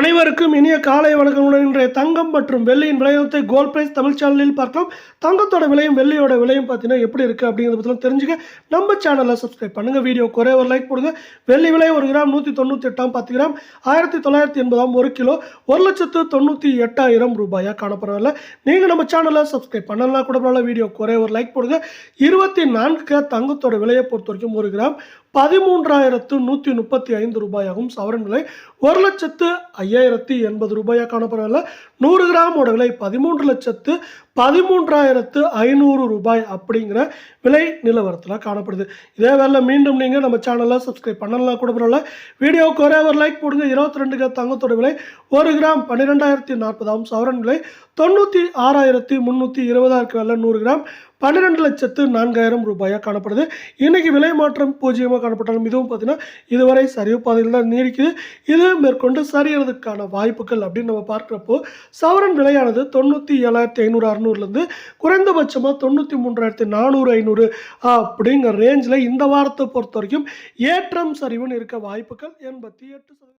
அனைவருக்கும் இனிய காலை வணக்கங்களுடன் இன்றைய தங்கம் மற்றும் வெள்ளியின் விலையத்தை கோல்ட் பிரைஸ் தமிழ் சேனலில் பார்க்கலாம். தங்கத்தோட விலையும் வெள்ளியோட விலையும் பார்த்தீங்கன்னா எப்படி இருக்குது அப்படிங்கிறத பற்றிலாம் தெரிஞ்சுக்க நம்ம சேனலை சப்ஸ்கிரைப் பண்ணுங்கள் வீடியோ குறைய ஒரு லைக் போடுங்க. வெள்ளி விலை ஒரு கிராம் நூற்றி தொண்ணூற்றி எட்டாம் பத்து கிராம். ஆயிரத்தி தொள்ளாயிரத்தி எண்பதாம் ஒரு கிலோ. ஒரு லட்சத்து தொண்ணூற்றி எட்டாயிரம் ரூபாயாக காணப்படவில்லை. நீங்கள் நம்ம சேனலை சப்ஸ்கிரைப் பண்ணலாம் கூட பரவாயில்ல. வீடியோ குறைய ஒரு லைக் போடுங்க. இருபத்தி நான்கு தங்கத்தோட விலையை பொறுத்த வரைக்கும் ஒரு கிராம் பதிமூன்றாயிரத்து நூற்றி முப்பத்தி ஐந்து ரூபாயாகும். சவரன் விலை ஒரு லட்சத்து ஐயாயிரத்தி எண்பது ரூபாயாக காணப்படவில்லை நூறு கிராமோட விலை பதிமூன்று லட்சத்து பதிமூன்றாயிரத்து ஐநூறு ரூபாய் அப்படிங்கிற விலை நிலவரத்தில் காணப்படுது. இதே வேலை மீண்டும் நீங்கள் நம்ம சேனலை சப்ஸ்கிரைப் பண்ணலாம் கூட பரவாயில்ல. வீடியோவுக்கு ஒரே ஒரு லைக் போடுங்க. இருபத்தி ரெண்டு தங்கத்தோட விலை ஒரு கிராம் பன்னிரெண்டாயிரத்தி நாற்பதாம் சவரன் விலை தொண்ணூற்றி ஆறாயிரத்தி முந்நூற்றி இருபதாயிரம் வேலை நூறு கிராம் பன்னிரெண்டு லட்சத்து நான்காயிரம் ரூபாயாக காணப்படுது. இன்றைக்கி விலை மாற்றம் பூஜ்ஜியமாக காணப்பட்டாலும் இதுவும் பார்த்தீங்கன்னா இதுவரை சரிவு பாதையில் தான் நீடிக்குது. இது மேற்கொண்டு சரியறதுக்கான வாய்ப்புகள் அப்படின்னு நம்ம பார்க்குறப்போ சவரன் விலையானது தொண்ணூற்றி ஏழாயிரத்தி ஐநூறு ஐநூறுலேருந்து குறைந்தபட்சமாக தொண்ணூற்றி மூன்றாயிரத்தி நானூறு ஐநூறு அப்படிங்கிற ரேஞ்சில் இந்த வாரத்தை பொறுத்த வரைக்கும் ஏற்றம் சரிவுன்னு இருக்க வாய்ப்புகள் எண்பத்தி எட்டு சதவீதம்.